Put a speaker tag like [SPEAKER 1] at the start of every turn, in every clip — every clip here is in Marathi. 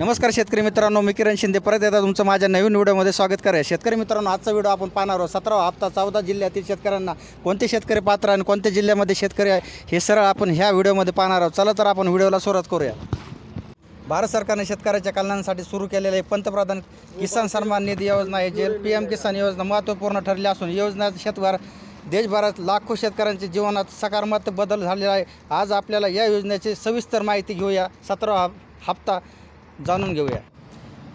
[SPEAKER 1] नमस्कार शेतकरी मित्रांनो मी किरण शिंदे. परत एकदा तुमचं माझ्या नवीन व्हिडिओमध्ये स्वागत करेल शेतकरी मित्रांनो आजचा व्हिडिओ आपण पाहणार आहोत. सतरावा हप्ता चौदा जिल्ह्यातील शेतकऱ्यांना कोणते शेतकरी पात्र आणि कोणत्या जिल्ह्यामध्ये शेतकरी आहे हे सरळ आपण ह्या व्हिडिओमध्ये पाहणार आहोत. चला तर आपण व्हिडिओला सुरुवात करूया. भारत सरकारने शेतकऱ्याच्या कल्याणासाठी सुरू केलेले पंतप्रधान किसान सन्मान निधी योजना आहे जे पी एम किसान योजना महत्त्वपूर्ण ठरली असून योजना शेतकऱ्या देशभरात लाखो शेतकऱ्यांच्या जीवनात सकारात्मक बदल झालेला आहे. आज आपल्याला या योजनेची सविस्तर माहिती घेऊया. सतरा हप्ता जाणून घेऊया.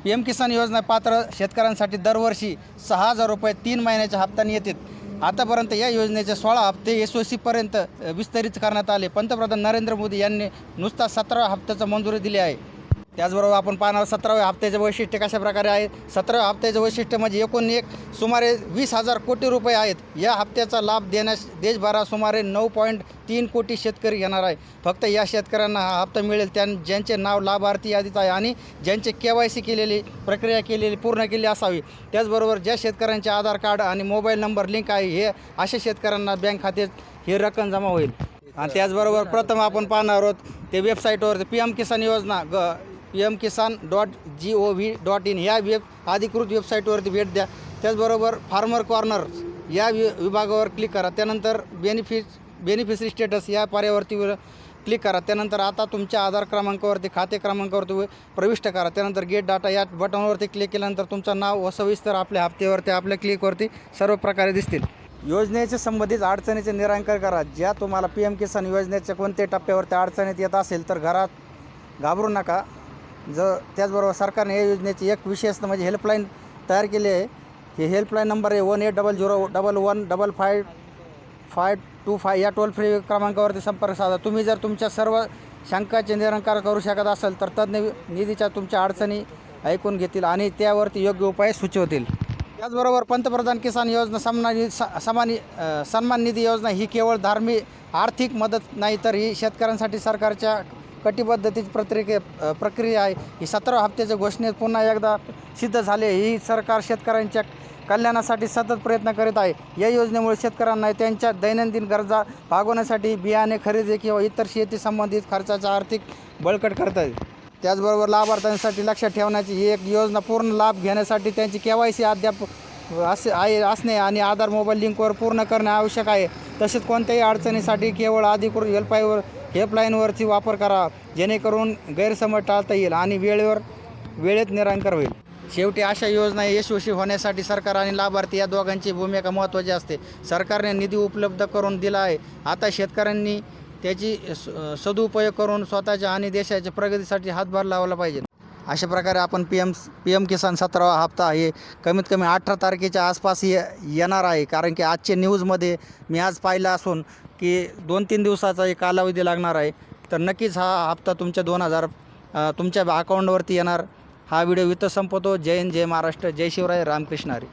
[SPEAKER 1] पी एम किसान योजना पात्र शेतकऱ्यांसाठी दरवर्षी सहा हजार रुपये तीन महिन्याच्या हप्त्याने येतात. आतापर्यंत या योजनेचे सोळा हप्ते एस ओ सीपर्यंत विस्तारित करण्यात आले. पंतप्रधान नरेंद्र मोदी यांनी नुसता सतरा हप्त्याचा मंजुरी दिली आहे. त्याचबरोबर आपण पाहणार सतराव्या हप्त्याचे वैशिष्ट्य कशा प्रकारे आहे? सतराव्या हप्त्याचे वैशिष्ट्य म्हणजे एकूण एक सुमारे वीस हजार कोटी रुपये आहेत. या हप्त्याचा लाभ देण्यास देशभरात सुमारे नऊ पॉईंट तीन कोटी शेतकरी घेणार आहे. फक्त या शेतकऱ्यांना हा हप्ता मिळेल. त्यां ज्यांचे नाव लाभार्थी यादीत आहे आणि ज्यांचे के वाय सी केलेली प्रक्रिया केलेली पूर्ण केली असावी. त्याचबरोबर ज्या शेतकऱ्यांचे आधार कार्ड आणि मोबाईल नंबर लिंक आहे हे अशा शेतकऱ्यांना बँक खात्यात ही रक्कम जमा होईल. आणि त्याचबरोबर प्रथम आपण पाहणार आहोत ते वेबसाईटवर पी एम किसान योजना ग P M Kisan dot G O V dot in web web अधिकृत वेबसाईटवरती भेट द्या. त्याचबरोबर फार्मर कॉर्नर या वि विभागावर क्लिक करा. त्यानंतर बेनिफिट बेनिफिशरी स्टेटस या पर्यावरती क्लिक करा. त्यानंतर आता तुमच्या आधार क्रमांकावरती खाते क्रमांकावरती प्रविष्ट करा. त्यानंतर गेट डाटा या बटनवरती क्लिक केल्यानंतर तुमचं नाव व सविस्तर आपल्या हप्त्यावरती आपल्या क्लिकवरती सर्व प्रकारे दिसतील. योजनेचे संबंधित अडचणीचे निराकरण करा. ज्या तुम्हाला पी एम किसान योजनेच्या कोणत्याही टप्प्यावरती अडचणीत येत असेल तर घरात घाबरू नका. ज त्याचबरोबर सरकारने या योजनेची एक विशेष म्हणजे हेल्पलाईन तयार केली आहे. हे हेल्पलाईन नंबर आहे one eight double zero double one double five five two five या टोल फ्री क्रमांकावरती संपर्क साधा. तुम्ही जर तुमच्या सर्व शंकाचे निराकरण करू शकत असाल तर तज्ज्ञ निधीच्या तुमच्या अडचणी ऐकून घेतील आणि त्यावरती योग्य उपाय सुचवतील. त्याचबरोबर पंतप्रधान किसान योजना सन्मान समान सन्मान निधी योजना ही केवळ धार्मिक आर्थिक मदत नाही तर ही शेतकऱ्यांसाठी सरकारच्या कटिबद्धतेची प्रक्रिया प्रक्रिया आहे. ही सतरा हप्त्याच्या घोषणेत पुन्हा एकदा सिद्ध झाले. ही सरकार शेतकऱ्यांच्या कल्याणासाठी सतत प्रयत्न करीत आहे. या योजनेमुळे शेतकऱ्यांना त्यांच्या दैनंदिन गरजा भागवण्यासाठी बियाणे खरेदी किंवा इतर शेती संबंधित खर्चाचा आर्थिक बळकट करता येईल. त्याचबरोबर लाभार्थ्यांसाठी लक्षात ठेवण्याची ही एक योजना पूर्ण लाभ घेण्यासाठी त्यांची के वाय सी अद्याप असे आहे असणे आणि आधार मोबाईल लिंकवर पूर्ण करणे आवश्यक आहे. तसेच कोणत्याही अडचणीसाठी केवळ अधिकृत हेल्पलाईनवर हेल्पलाईनवरची वापर करा जेणेकरून गैरसमज टाळता येईल आणि वेळेवर वेळेत निरांकर होईल. शेवटी अशा योजना यशस्वी होण्यासाठी सरकार आणि लाभार्थी या दोघांची भूमिका महत्त्वाची असते. सरकारने निधी उपलब्ध करून दिला आहे. आता शेतकऱ्यांनी त्याची स- सदुपयोग करून स्वतःच्या आणि देशाच्या प्रगतीसाठी हातभार लावला पाहिजे. अशा प्रकारे आपण P M P M Kisan सतरावा हप्ता हे कमीत कमी अठरा तारखेच्या आसपास ये येणार आहे. कारण की आजच्या न्यूजमध्ये मी आज पाहिलं असून की दोन तीन दिवसाचा एक कालावधी लागणार आहे. तर नक्कीच हा हप्ता तुमच्या दोन हजार तुमच्या अकाउंटवरती येणार. हा व्हिडिओ इथं संपवतो. जय हिंद जय महाराष्ट्र. जय शिवराय रामकृष्ण हरी.